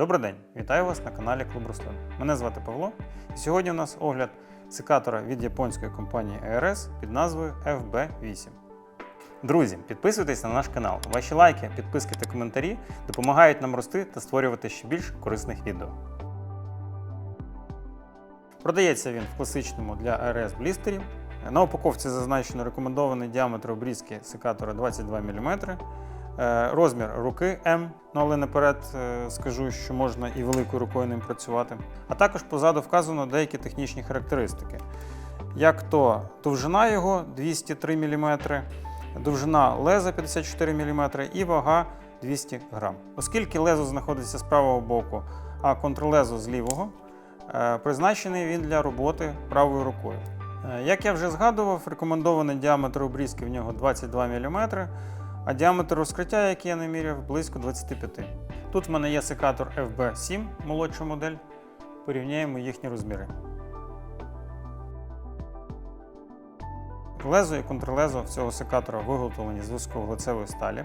Добрий день! Вітаю вас на каналі Клуб Руслин. Мене звати Павло. І сьогодні у нас огляд секатора від японської компанії ARS під назвою FB8. Друзі, підписуйтесь на наш канал. Ваші лайки, підписки та коментарі допомагають нам рости та створювати ще більш корисних відео. Продається він в класичному для ARS блістері. На упаковці зазначено рекомендований діаметр обрізки секатора 22 мм. Е, Розмір руки М, ну але наперед е, скажу, що можна і великою рукою ним працювати. А також позаду вказано деякі технічні характеристики. Як то довжина його 203 мм, довжина леза 54 мм і вага 200 г. Оскільки лезо знаходиться з правого боку, а контрлезо з лівого, е, призначений він для роботи правою рукою. Як я вже згадував, рекомендований діаметр обрізки в нього 22 мм, а діаметр розкриття, який я наміряв, близько 25. Тут в мене є секатор FB7, молодша модель. Порівняємо їхні розміри. Лезо і контрлезо цього секатора виготовлені з високовуглецевої сталі,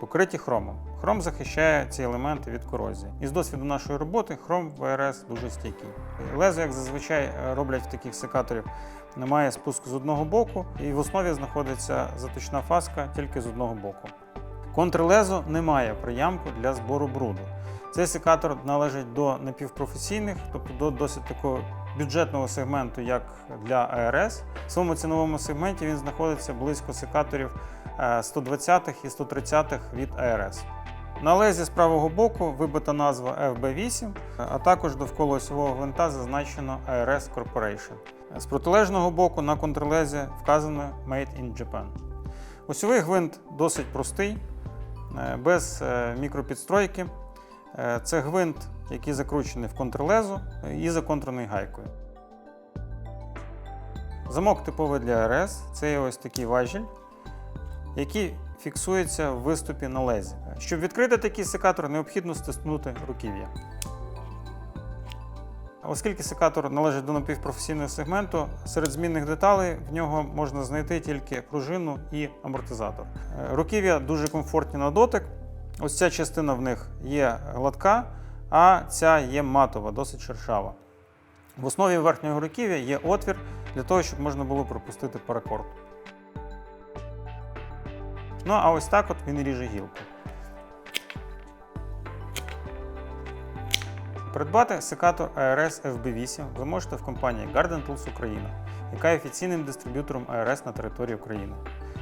покриті хромом. Хром захищає ці елементи від корозії. І з досвіду нашої роботи хром ВРС дуже стійкий. Лезо, як зазвичай е, роблять в таких секаторів, немає спуску з одного боку, і в основі знаходиться заточна фаска тільки з одного боку. Контрлезо не має приямку для збору бруду. Цей секатор належить до напівпрофесійних, тобто до досить такого бюджетного сегменту, як для АРС. В своєму ціновому сегменті він знаходиться близько секаторів е, 120-х і 130-х від АРС. На лезі з правого боку вибита назва FB8, а також довкола осьового гвинта зазначено ARS Corporation. З протилежного боку на контрлезі вказано Made in Japan. Осьовий гвинт досить простий, е, без е, мікропідстройки. Е, Це гвинт, який закручений в контрлезо і законтрений гайкою. Замок типовий для АРС це є ось такий важіль, який фіксується в виступі на лезі. Щоб відкрити такий секатор, необхідно стиснути руків'я. Оскільки секатор належить до напівпрофесійного сегменту, серед змінних деталей в нього можна знайти тільки пружину і амортизатор. Е, Руків'я дуже комфортні на дотик. Ось ця частина в них є гладка, а ця є матова, досить шершава. В основі верхнього руків'я є отвір для того, щоб можна було пропустити паракорд. Ну а ось так от він ріже гілку. Придбати секатор ARS FB8 ви можете в компанії Garden Tools Україна, яка є офіційним дистриб'ютором ARS на території України.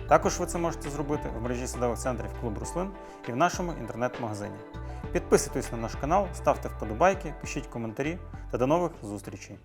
Також ви це можете зробити в мережі садових центрів Клуб Руслин і в нашому інтернет-магазині. Підписуйтесь на наш канал, ставте вподобайки, пишіть коментарі та до нових зустрічей!